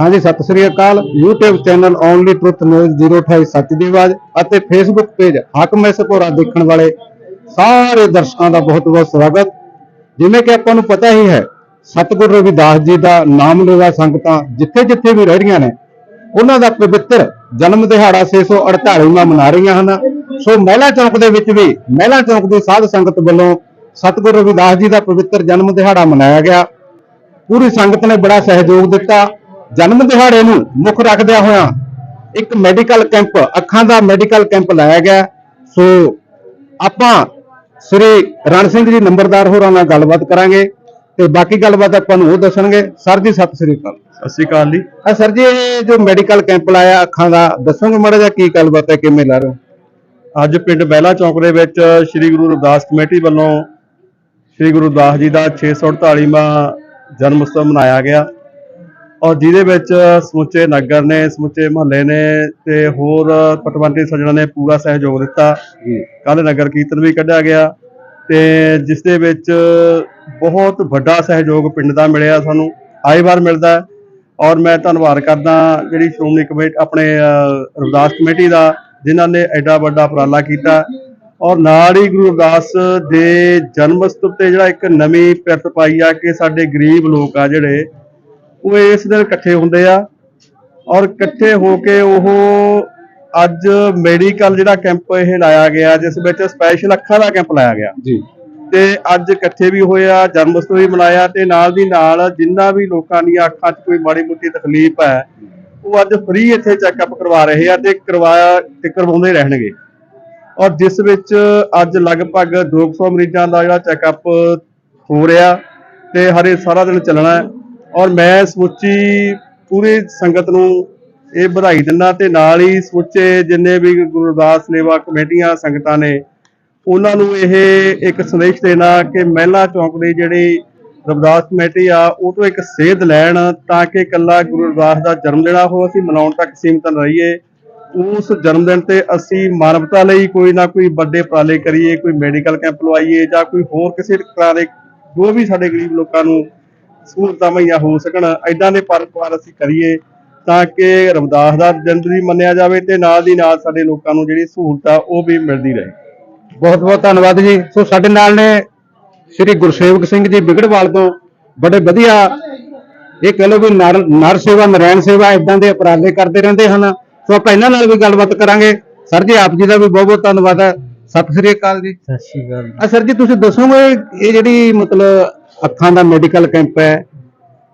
ਹਾਂਜੀ, ਸਤਿ ਸ੍ਰੀ ਅਕਾਲ। YouTube channel only truth news 028 ਸੱਚ ਦੀ ਆਵਾਜ਼ ਅਤੇ Facebook ਪੇਜ ਹਾਕਮ ਐਸਪੋਰਾ ਦੇਖਣ ਵਾਲੇ ਸਾਰੇ ਦਰਸ਼ਕਾਂ ਦਾ ਬਹੁਤ-ਬਹੁਤ ਸਵਾਗਤ। ਜਿਵੇਂ ਕਿ ਆਪਾਂ ਨੂੰ ਪਤਾ ਹੀ ਹੈ, ਸਤਿਗੁਰੂ ਰਵਿਦਾਸ ਜੀ ਦਾ ਨਾਮ ਲੈਵਾ ਸੰਗਤਾਂ ਜਿੱਥੇ-ਜਿੱਥੇ ਵੀ ਰਹਿ ਰਹੀਆਂ ਨੇ, ਉਹਨਾਂ ਦਾ ਪਵਿੱਤਰ ਜਨਮ ਦਿਹਾੜਾ 648ਵਾਂ ਮਨਾ ਰਹੀਆਂ ਹਨ। ਸੋ ਮਹਿਲਾ ਚੌਕ ਦੇ ਵਿੱਚ ਵੀ, ਮਹਿਲਾ ਚੌਕ ਦੀ ਸਾਧ ਸੰਗਤ ਵੱਲੋਂ ਸਤਿਗੁਰੂ ਰਵਿਦਾਸ ਜੀ ਦਾ ਪਵਿੱਤਰ ਜਨਮ ਦਿਹਾੜਾ ਮਨਾਇਆ ਗਿਆ। ਪੂਰੀ ਸੰਗਤ ਨੇ ਬੜਾ ਸਹਿਯੋਗ ਦਿੱਤਾ। ਜਨਮ ਦਿਹਾੜੇ ਨੂੰ ਮੁੱਖ ਰੱਖਦਿਆਂ ਹੋਇਆਂ ਇੱਕ ਮੈਡੀਕਲ ਕੈਂਪ ਅੱਖਾਂ ਦਾ ਮੈਡੀਕਲ ਕੈਂਪ ਲਾਇਆ ਗਿਆ। ਸੋ ਆਪਾਂ ਸ੍ਰੀ ਰਣ ਸਿੰਘ ਜੀ ਨੰਬਰਦਾਰ ਹੋਰਾਂ ਨਾਲ ਗੱਲਬਾਤ ਕਰਾਂਗੇ ਤੇ ਬਾਕੀ ਗੱਲਬਾਤ ਆਪਾਂ ਨੂੰ ਉਹ ਦੱਸਣਗੇ। ਸਰ ਜੀ ਸਤਿ ਸ੍ਰੀ ਅਕਾਲ। ਸਤਿ ਸ਼੍ਰੀ ਅਕਾਲ ਜੀ। ਆ ਸਰ ਜੀ ਇਹ ਜੋ ਮੈਡੀਕਲ ਕੈਂਪ ਲਾਇਆ ਅੱਖਾਂ ਦਾ ਦੱਸੋਗੇ ਮਾੜਾ ਜਿਹਾ ਕੀ ਗੱਲਬਾਤ ਹੈ ਕਿਵੇਂ ਲਾ ਰਹੇ ਹੋ? ਅੱਜ ਪਿੰਡ ਬਹਿਲਾ ਚੌਕ ਦੇ ਵਿੱਚ ਸ੍ਰੀ ਗੁਰੂ ਰਵਿਦਾਸ ਕਮੇਟੀ ਵੱਲੋਂ ਸ੍ਰੀ ਗੁਰੂ ਰਵਿਦਾਸ ਜੀ ਦਾ 648ਵਾਂ ਜਨਮ ਉਤਸਵ ਮਨਾਇਆ ਗਿਆ। ਔਰ ਜਿਹਦੇ ਵਿੱਚ ਸਮੁੱਚੇ ਨਗਰ ਨੇ ਸਮੁੱਚੇ ਮਹੱਲੇ ਨੇ ਤੇ ਹੋਰ ਪਟਵੰਤੀ ਸੱਜਣਾਂ ਨੇ ਪੂਰਾ ਸਹਿਯੋਗ ਦਿੱਤਾ। ਕੱਲ ਨਗਰ ਕੀਰਤਨ ਵੀ ਕੱਢਿਆ ਗਿਆ ਤੇ ਜਿਸ ਦੇ ਵਿੱਚ ਬਹੁਤ ਵੱਡਾ ਸਹਿਯੋਗ ਪਿੰਡ ਦਾ ਮਿਲਿਆ ਸਾਨੂੰ। ਆਏ ਵਾਰ ਮਿਲਦਾ ਔਰ ਮੈਂ ਧੰਨਵਾਦ ਕਰਦਾ ਜਿਹੜੀ ਸ਼੍ਰੋਮਣੀ ਕਮੇਟੀ ਆਪਣੇ ਰਵਿਦਾਸ ਕਮੇਟੀ ਦਾ ਜਿਨ੍ਹਾਂ ਨੇ ਐਡਾ ਵੱਡਾ ਉਪਰਾਲਾ ਕੀਤਾ। ਔਰ ਨਾਲ ਹੀ ਗੁਰੂ ਰਵਿਦਾਸ ਦੇ ਜਨਮ ਉਤਸਵ ਤੇ ਜਿਹੜਾ ਇੱਕ ਨਵੀਂ ਪਿਰਤ ਪਾਈ ਆ ਕਿ ਸਾਡੇ ਗਰੀਬ ਲੋਕ ਆ ਜਿਹੜੇ ਉਹ ਇਸ ਦਿਨ ਇਕੱਠੇ ਹੁੰਦੇ ਆ ਔਰ ਇਕੱਠੇ ਹੋ ਕੇ ਉਹ ਅੱਜ ਮੈਡੀਕਲ ਜਿਹੜਾ ਕੈਂਪ ਇਹ ਲਾਇਆ ਗਿਆ ਜਿਸ ਵਿੱਚ ਸਪੈਸ਼ਲ ਅੱਖਾਂ ਦਾ ਕੈਂਪ ਲਾਇਆ ਗਿਆ। ਜੀ। ਤੇ ਅੱਜ ਇਕੱਠੇ ਵੀ ਹੋਏ ਆ ਜਨਮ ਉਤਸਵ ਵੀ ਮਨਾਇਆ ਤੇ ਨਾਲ ਦੀ ਨਾਲ ਜਿੰਨਾ ਵੀ ਲੋਕਾਂ ਦੀਆਂ ਅੱਖਾਂ 'ਚ ਕੋਈ ਮਾੜੀ ਮੋਟੀ ਤਕਲੀਫ ਹੈ ਉਹ ਅੱਜ ਫ੍ਰੀ ਇੱਥੇ ਚੈੱਕਅਪ ਕਰਵਾ ਰਹੇ ਆ ਤੇ ਕਰਵਾਇਆ ਤੇ ਕਰਵਾਉਂਦੇ ਰਹਿਣਗੇ। ਔਰ ਜਿਸ ਵਿੱਚ ਅੱਜ ਲਗਭਗ 200 ਮਰੀਜ਼ਾਂ ਦਾ ਜਿਹੜਾ ਚੈੱਕਅਪ ਹੋ ਰਿਹਾ ਤੇ ਹਰੇ ਸਾਰਾ ਦਿਨ ਚੱਲਣਾ ਹੈ। ਔਰ ਮੈਂ ਸਮੁੱਚੀ ਪੂਰੀ ਸੰਗਤ ਨੂੰ ਇਹ ਵਧਾਈ ਦਿੰਦਾ ਤੇ ਨਾਲ ਹੀ ਸਮੁੱਚੇ ਜਿੰਨੇ ਵੀ ਗੁਰੂ ਰਵਿਦਾਸ ਸੇਵਾ ਕਮੇਟੀਆਂ ਸੰਗਤਾਂ ਨੇ, ਉਹਨਾਂ ਨੂੰ ਇਹ ਇੱਕ ਸੰਦੇਸ਼ ਦੇਣਾ ਕਿ ਮਹਿਲਾ ਚੌਂਕ ਦੀ ਜਿਹੜੀ ਰਵਿਦਾਸ ਕਮੇਟੀ ਆ, ਉਹ ਤੋਂ ਇੱਕ ਸੇਧ ਲੈਣ ਤਾਂ ਕਿ ਇਕੱਲਾ ਗੁਰੂ ਰਵਿਦਾਸ ਦਾ ਜਨਮ ਦਿਨ ਆ ਅਸੀਂ ਮਨਾਉਣ ਤੱਕ ਸੀਮਤ ਨਾ ਰਹੀਏ। ਉਸ ਜਨਮ ਦਿਨ ਤੇ ਅਸੀਂ ਮਾਨਵਤਾ ਲਈ ਕੋਈ ਨਾ ਕੋਈ ਵੱਡੇ ਉਪਰਾਲੇ ਕਰੀਏ, ਕੋਈ ਮੈਡੀਕਲ ਕੈਂਪ ਲਵਾਈਏ ਜਾਂ ਕੋਈ ਹੋਰ ਕਿਸੇ ਤਰ੍ਹਾਂ ਦੇ ਜੋ ਵੀ ਸਾਡੇ ਗਰੀਬ ਲੋਕਾਂ ਨੂੰ ਸਹੂਲਤਾਂ ਮੁਹੱਈਆ ਹੋ ਸਕਣ ਐਦਾਂ ਦੇ ਪਰਪਾਰ ਅਸੀਂ ਕਰੀਏ ਤਾਂ ਕਿ ਰਵਿਦਾਸ ਦਾ ਦਿਨ ਵੀ ਮੰਨਿਆ ਜਾਵੇ ਤੇ ਨਾਲ ਦੀ ਨਾਲ ਸਾਡੇ ਲੋਕਾਂ ਨੂੰ ਜਿਹੜੀ ਸਹੂਲਤ ਆ ਉਹ ਵੀ ਮਿਲਦੀ ਰਹੇ। ਬਹੁਤ ਬਹੁਤ ਧੰਨਵਾਦ ਜੀ। ਸੋ ਸਾਡੇ ਨਾਲ ਨੇ ਸ੍ਰੀ ਗੁਰਸੇਵਕ ਸਿੰਘ ਜੀ ਬਿਗੜਵਾਲ ਤੋਂ ਬੜੇ ਵਧੀਆ ਇਹ ਕਹ ਲਓ ਵੀ ਨਰ ਨਰ ਸੇਵਾ ਨਰੈਣ ਸੇਵਾ ਇਦਾਂ ਦੇ ਉਪਰਾਲੇ ਕਰਦੇ ਰਹਿੰਦੇ ਹਨ। ਸੋ ਆਪਾਂ ਇਹਨਾਂ ਨਾਲ ਵੀ ਗੱਲਬਾਤ ਕਰਾਂਗੇ। ਸਰ ਜੀ ਆਪ ਜੀ ਦਾ ਵੀ ਬਹੁਤ ਬਹੁਤ ਧੰਨਵਾਦ ਹੈ। ਸਤਿ ਸ੍ਰੀ ਅਕਾਲ ਜੀ। ਸਤਿ ਸ਼੍ਰੀ ਅਕਾਲ ਆ ਸਰ ਜੀ ਤੁਸੀਂ ਦੱਸੋਗੇ ਇਹ ਜਿਹੜੀ ਮਤਲਬ ਅੱਖਾਂ ਦਾ ਮੈਡੀਕਲ ਕੈਂਪ ਹੈ।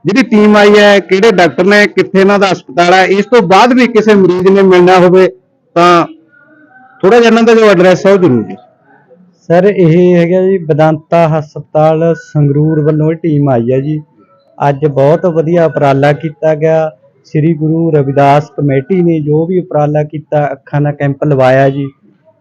ਜਿਹੜੀ ਟੀਮ ਆਈ ਹੈ, ਕਿਹੜੇ ਡਾਕਟਰ ਨੇ, ਕਿੱਥੇ ਇਹਨਾਂ ਦਾ ਹਸਪਤਾਲ ਹੈ, ਇਸ ਤੋਂ ਬਾਅਦ ਵੀ ਕਿਸੇ ਮਰੀਜ਼ ਨੇ ਮਿਲਣਾ ਹੋਵੇ ਤਾਂ ਥੋੜਾ ਜਿਹਾ ਇਹਨਾਂ ਦਾ ਜੋ ਐਡਰੈਸ ਹੈ ਉਹ ਜ਼ਰੂਰ ਜੀ ਸਰ, ਇਹ ਹੈਗਾ ਜੀ, ਬਦੰਤਾ ਹਸਪਤਾਲ ਸੰਗਰੂਰ ਵੱਲੋਂ ਇਹ ਟੀਮ ਆਈ ਹੈ ਜੀ। ਅੱਜ ਬਹੁਤ ਵਧੀਆ ਉਪਰਾਲਾ ਕੀਤਾ ਗਿਆ। ਸ੍ਰੀ ਗੁਰੂ ਰਵਿਦਾਸ ਕਮੇਟੀ ਨੇ ਜੋ ਵੀ ਉਪਰਾਲਾ ਕੀਤਾ, ਅੱਖਾਂ ਦਾ ਕੈਂਪ ਲਵਾਇਆ ਜੀ।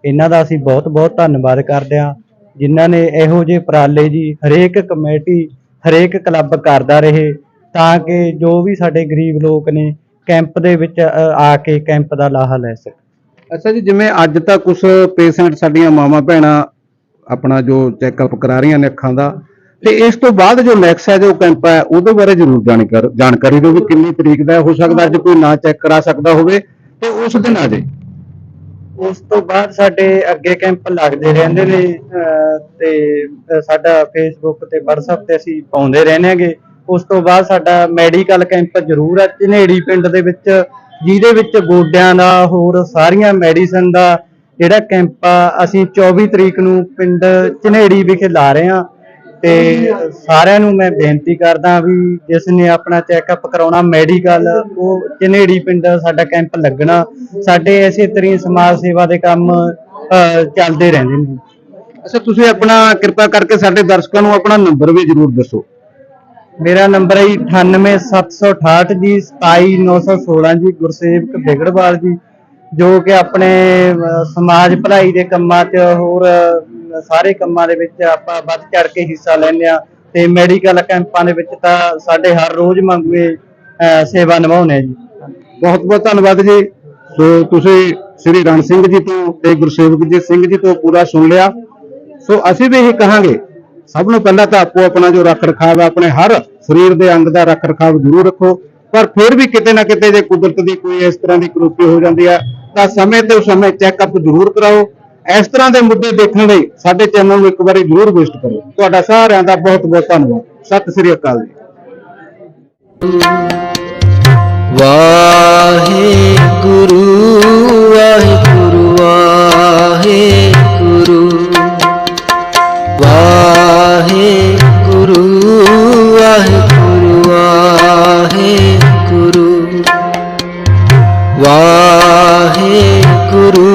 ਇਹਨਾਂ ਦਾ ਅਸੀਂ ਬਹੁਤ ਬਹੁਤ ਧੰਨਵਾਦ ਕਰਦੇ ਹਾਂ। ਜਿਨ੍ਹਾਂ ਨੇ ਇਹੋ ਜਿਹੇ ਉਪਰਾਲੇ ਜੀ ਹਰੇਕ ਕਮੇਟੀ, ਹਰੇਕ ਕਲੱਬ ਕਰਦਾ ਰਹੇ, ਤਾਂ ਕਿ ਜੋ ਵੀ ਸਾਡੇ ਗਰੀਬ ਲੋਕ ਨੇ ਕੈਂਪ ਦੇ ਵਿੱਚ ਆ ਕੇ ਕੈਂਪ ਦਾ ਲਾਹਾ ਲੈ ਸਕਣ। ਅੱਛਾ ਜੀ, ਜਿਵੇਂ ਅੱਜ ਤਾਂ ਕੁਝ ਪੇਸ਼ੈਂਟ ਸਾਡੀਆਂ ਮਾਵਾਂ ਭੈਣਾਂ ਆਪਣਾ ਜੋ ਚੈੱਕਅਪ ਕਰਾ ਰਹੀਆਂ ਨੇ ਅੱਖਾਂ ਦਾ, ਤੇ ਇਸ ਤੋਂ ਬਾਅਦ ਜੋ ਨੈਕਸਟ ਹੈ ਜੋ ਕੈਂਪ ਹੈ, ਉਹਦੇ ਬਾਰੇ ਜ਼ਰੂਰ ਜਾਣਕਾਰੀ ਜਾਣਕਾਰੀ ਦਿਓ ਵੀ ਕਿੰਨੀ ਤਰੀਕ ਦਾ ਹੋ ਸਕਦਾ, ਅੱਜ ਕੋਈ ਨਾ ਚੈੱਕ ਕਰਾ ਸਕਦਾ ਹੋਵੇ, ਤੇ ਉਸ ਦਿਨ ਆ ਜਾਏ ਉਸ ਤੋਂ ਬਾਅਦ ਸਾਡੇ ਅੱਗੇ ਕੈਂਪ ਲੱਗਦੇ ਰਹਿੰਦੇ ਨੇ, ਅਹ, ਤੇ ਸਾਡਾ ਫੇਸਬੁੱਕ ਤੇ, WhatsApp ਤੇ ਅਸੀਂ ਪਾਉਂਦੇ ਰਹਿੰਦੇ ਹਾਂਗੇ। ਉਸ ਤੋਂ ਬਾਅਦ ਸਾਡਾ ਮੈਡੀਕਲ ਕੈਂਪ ਜ਼ਰੂਰ ਹੈ ਝਨੇੜੀ ਪਿੰਡ ਦੇ ਵਿੱਚ, ਜਿਹਦੇ ਵਿੱਚ ਗੋਡਿਆਂ ਦਾ, ਹੋਰ ਸਾਰੀਆਂ ਮੈਡੀਸਨ ਦਾ ਜਿਹੜਾ ਕੈਂਪ ਆ, ਅਸੀਂ 24 ਤਰੀਕ ਨੂੰ ਪਿੰਡ ਝਨੇੜੀ ਵਿਖੇ ਲਾ ਰਹੇ ਹਾਂ। ਤੇ ਸਾਰਿਆਂ ਨੂੰ ਮੈਂ ਬੇਨਤੀ ਕਰਦਾ ਵੀ ਜਿਸ ਨੇ ਆਪਣਾ ਚੈੱਕਅਪ ਕਰਾਉਣਾ ਮੈਡੀਕਲ ਉਹ ਝਨੇੜੀ ਪਿੰਡ ਸਾਡਾ ਕੈਂਪ ਲੱਗਣਾ ਸਾਡੇ ਇਸੇ ਤਰੀਕੇ ਸਮਾਜ ਸੇਵਾ ਦੇ ਕੰਮ ਚੱਲਦੇ ਰਹਿੰਦੇ ਨੇ। ਅੱਛਾ ਤੁਸੀਂ ਆਪਣਾ ਕਿਰਪਾ ਕਰਕੇ ਸਾਡੇ ਦਰਸ਼ਕਾਂ ਨੂੰ ਆਪਣਾ ਨੰਬਰ ਵੀ ਜ਼ਰੂਰ ਦੱਸੋ। ਮੇਰਾ ਨੰਬਰ ਹੈ ਜੀ 98768 ਜੀ 27916 ਜੀ ਗੁਰਸੇਵਕ ਬਿਗੜਵਾਲ ਜੀ ਜੋ ਕਿ ਆਪਣੇ ਸਮਾਜ ਭਲਾਈ ਦੇ ਕੰਮਾਂ 'ਚ ਹੋਰ ਸਾਰੇ ਕੰਮਾਂ ਦੇ ਵਿੱਚ ਆਪਾਂ ਵੱਧ ਚੜ ਕੇ ਹਿੱਸਾ ਲੈਂਦੇ ਆ ਤੇ ਮੈਡੀਕਲ ਕੈਂਪਾਂ ਦੇ ਵਿੱਚ ਤਾਂ ਸਾਡੇ ਹਰ ਰੋਜ਼ ਮੰਗੂਏ ਸੇਵਾ ਨਿਭਾਉਂਦੇ ਆ ਜੀ। ਬਹੁਤ ਬਹੁਤ ਧੰਨਵਾਦ ਜੀ। ਸੋ ਤੁਸੀਂ ਸ੍ਰੀ ਰਣ ਸਿੰਘ ਜੀ ਤੋਂ ਤੇ ਗੁਰਸੇਵਕ ਜੀ ਸਿੰਘ ਜੀ ਤੋਂ ਪੂਰਾ ਸੁਣ ਲਿਆ। ਸੋ ਅਸੀਂ ਵੀ ਇਹ ਕਹਾਂਗੇ, ਸਭ ਨੂੰ ਪਹਿਲਾਂ ਤਾਂ ਆਪੋ ਆਪਣਾ ਜੋ ਰੱਖ ਰਖਾਵ ਹੈ ਆਪਣੇ ਹਰ ਸਰੀਰ ਦੇ ਅੰਗ ਦਾ ਰੱਖ ਰਖਾਵ ਜ਼ਰੂਰ ਰੱਖੋ। ਪਰ ਫਿਰ ਵੀ ਕਿਤੇ ਨਾ ਕਿਤੇ ਜੇ ਕੁਦਰਤ ਦੀ ਕੋਈ ਇਸ ਤਰ੍ਹਾਂ ਦੀ ਕਰੋਪੀ ਹੋ ਜਾਂਦੀ ਹੈ ਤਾਂ ਸਮੇਂ ਤੇ ਸਮੇਂ ਚੈੱਕਅਪ ਜ਼ਰੂਰ ਕਰਾਓ। ਇਸ ਤਰ੍ਹਾਂ ਦੇ ਮੁੱਦੇ ਦੇਖਣ ਲਈ ਸਾਡੇ ਚੈਨਲ ਨੂੰ ਇੱਕ ਵਾਰੀ ਜ਼ਰੂਰ ਵਿਜ਼ਿਟ ਕਰੋ। ਤੁਹਾਡਾ ਸਾਰਿਆਂ ਦਾ ਬਹੁਤ ਬਹੁਤ ਧੰਨਵਾਦ। ਸਤਿ ਸ੍ਰੀ ਅਕਾਲ ਜੀ। ਵਾਹਿਗੁਰੂ ਵਾਹਿਗੁਰੂ ਵਾਹਿਗੁਰੂ। ਵਾਹਿਗੁਰੂ ਵਾਹਿਗੁਰੂ ਵਾਹਿਗੁਰੂ। ਵਾਹਿਗੁਰੂ